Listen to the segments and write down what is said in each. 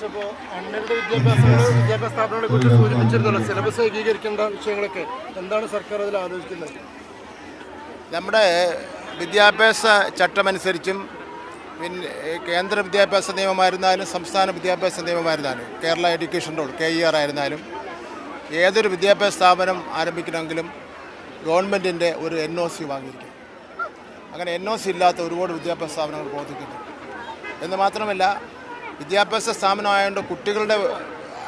മാഷ് ഇപ്പോൾ വിദ്യാഭ്യാസങ്ങളെ വിദ്യാഭ്യാസങ്ങൾ വിദ്യാഭ്യാസ സ്ഥാപനങ്ങളെ കുറിച്ച് സൂചിപ്പിച്ചിരുന്നല്ലോ. സിലബസ് ഏകീകരിക്കേണ്ട വിഷയങ്ങളൊക്കെ. എന്താണ് സർക്കാർ അതിൽ ആലോചിക്കുന്നത്? നമ്മുടെ വിദ്യാഭ്യാസ ചട്ടമനുസരിച്ചും പിന്നെ കേന്ദ്ര വിദ്യാഭ്യാസ നിയമമായിരുന്നാലും സംസ്ഥാന വിദ്യാഭ്യാസ നിയമമായിരുന്നാലും Kerala education rule K E R ആയിരുന്നാലും ഏതൊരു വിദ്യാഭ്യാസ സ്ഥാപനം ആരംഭിക്കണമെങ്കിലും ഗവൺമെന്റിന്റെ ഒരു എൻ ഒ സി വാങ്ങിയിരിക്കും അങ്ങനെ എൻ ഒ സി ഇല്ലാത്ത ഒരുപാട് വിദ്യാഭ്യാസ സ്ഥാപനങ്ങൾ പ്രവർത്തിക്കുന്നു എന്ന് മാത്രമല്ല വിദ്യാഭ്യാസ സ്ഥാപനമായതുകൊണ്ട് കുട്ടികളുടെ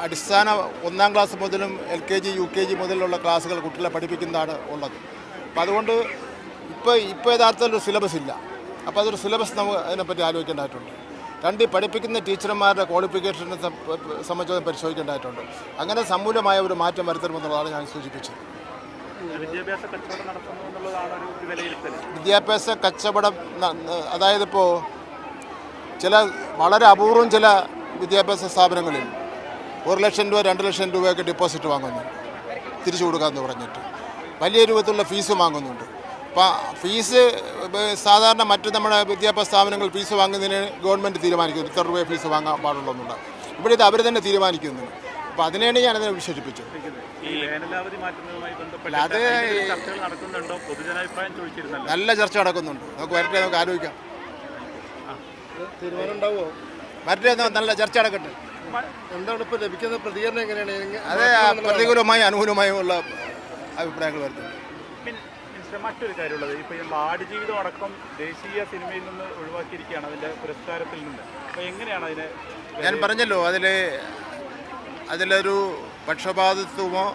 അടിസ്ഥാന ഒന്നാം ക്ലാസ് മുതലും L K G U K G മുതലുള്ള ക്ലാസ്സുകൾ കുട്ടികളെ പഠിപ്പിക്കുന്നതാണ് ഉള്ളത്. അപ്പോൾ അതുകൊണ്ട് ഇപ്പോൾ ഇപ്പോൾ യഥാർത്ഥത്തിൽ ഒരു സിലബസ് ഇല്ല. അപ്പോൾ അതൊരു സിലബസ് നമുക്ക് അതിനെപ്പറ്റി ആലോചിക്കേണ്ടതായിട്ടുണ്ട്. രണ്ട് പഠിപ്പിക്കുന്ന ടീച്ചർമാരുടെ ക്വാളിഫിക്കേഷനെ സംബന്ധിച്ച് പരിശോധിക്കേണ്ടതായിട്ടുണ്ട്. അങ്ങനെ സമൂലമായ ഒരു മാറ്റം വരുത്തണമെന്നുള്ളതാണ് ഞാൻ സൂചിപ്പിച്ചത്. വിദ്യാഭ്യാസ കച്ചവടം അതായത് എന്നുള്ളതാണ് ചില വളരെ അപൂർവം ചില വിദ്യാഭ്യാസ സ്ഥാപനങ്ങളിൽ ഒരു ലക്ഷം രൂപ രണ്ട് ലക്ഷം രൂപയൊക്കെ ഡിപ്പോസിറ്റ് വാങ്ങുന്നു. തിരിച്ചു കൊടുക്കാമെന്ന് പറഞ്ഞിട്ട്. വലിയ രൂപത്തിലുള്ള ഫീസ് വാങ്ങുന്നുണ്ട്. അപ്പോൾ ഫീസ് സാധാരണ മറ്റ് നമ്മുടെ വിദ്യാഭ്യാസ സ്ഥാപനങ്ങൾ ഫീസ് വാങ്ങുന്നതിന് ഗവൺമെന്റ് തീരുമാനിക്കുന്നു. ഇത്ര രൂപ ഫീസ് വാങ്ങാൻ പാടുള്ളൊന്നുണ്ട് ഇവിടെ ഇത് അവർ തന്നെ തീരുമാനിക്കുന്നുണ്ട്. അപ്പോൾ അതിനെയാണ് ഞാനതിനെ വിശേഷിപ്പിച്ചത്. അത് നല്ല ചർച്ച നടക്കുന്നുണ്ട്. നമുക്ക് വരട്ടെ നമുക്ക് ആലോചിക്കാം. തീരുമാനം ഉണ്ടാവുമോ? വരട്ടെ നല്ല ചർച്ച നടക്കട്ടെ. എന്താണ് ഇപ്പോൾ ലഭിക്കുന്ന പ്രതികരണം എങ്ങനെയാണ്? അതെ പ്രതികൂലമായി അനുകൂലമായും അഭിപ്രായങ്ങൾ വരുന്നത് മറ്റൊരു കാര്യമുള്ളത്. ഇപ്പോൾ ഈ ആടുജീവിതം അടക്കം ദേശീയ സിനിമയിൽ നിന്ന് ഒഴിവാക്കിയിരിക്കുകയാണ് അതിന്റെ പുരസ്കാരത്തിൽ നിന്ന്. അപ്പോൾ എങ്ങനെയാണ് അതിനെ ഞാൻ പറഞ്ഞല്ലോ അതിൽ അതിലൊരു പക്ഷപാതിത്വമോ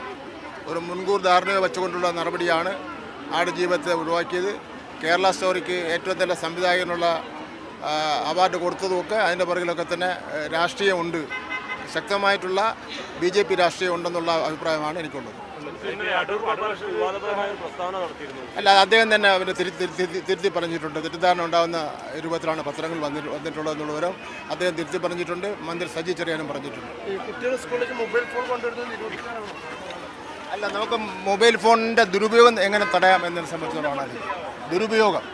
ഒരു മുൻകൂർ ധാരണയോ വെച്ചുകൊണ്ടുള്ള നടപടിയാണ് ആടുജീവിതത്തെ ഒഴിവാക്കിയത്. കേരള സ്റ്റോറിക്ക് ഏറ്റവും നല്ല സംവിധായകനുള്ള അവാർഡ് കൊടുത്തതുമൊക്കെ അതിന്റെ പുറകിലൊക്കെ തന്നെ രാഷ്ട്രീയമുണ്ട്. ശക്തമായിട്ടുള്ള ബി ജെ പി രാഷ്ട്രീയം ഉണ്ടെന്നുള്ള അഭിപ്രായമാണ് എനിക്കുള്ളത്. അല്ല അദ്ദേഹം തന്നെ അവന് തിരുത്തി പറഞ്ഞിട്ടുണ്ട്. തെറ്റിദ്ധാരണ ഉണ്ടാകുന്ന രൂപത്തിലാണ് പത്രങ്ങൾ വന്നിട്ട് വന്നിട്ടുള്ളത് എന്നുള്ള വിവരം അദ്ദേഹം തിരുത്തി പറഞ്ഞിട്ടുണ്ട്. മന്ത്രി സജി ചെറിയാനും പറഞ്ഞിട്ടുണ്ട്. അല്ല നമുക്ക് മൊബൈൽ ഫോണിന്റെ ദുരുപയോഗം എങ്ങനെ തടയാം എന്നതിനെ സംബന്ധിച്ചിടത്തോളം ദുരുപയോഗം.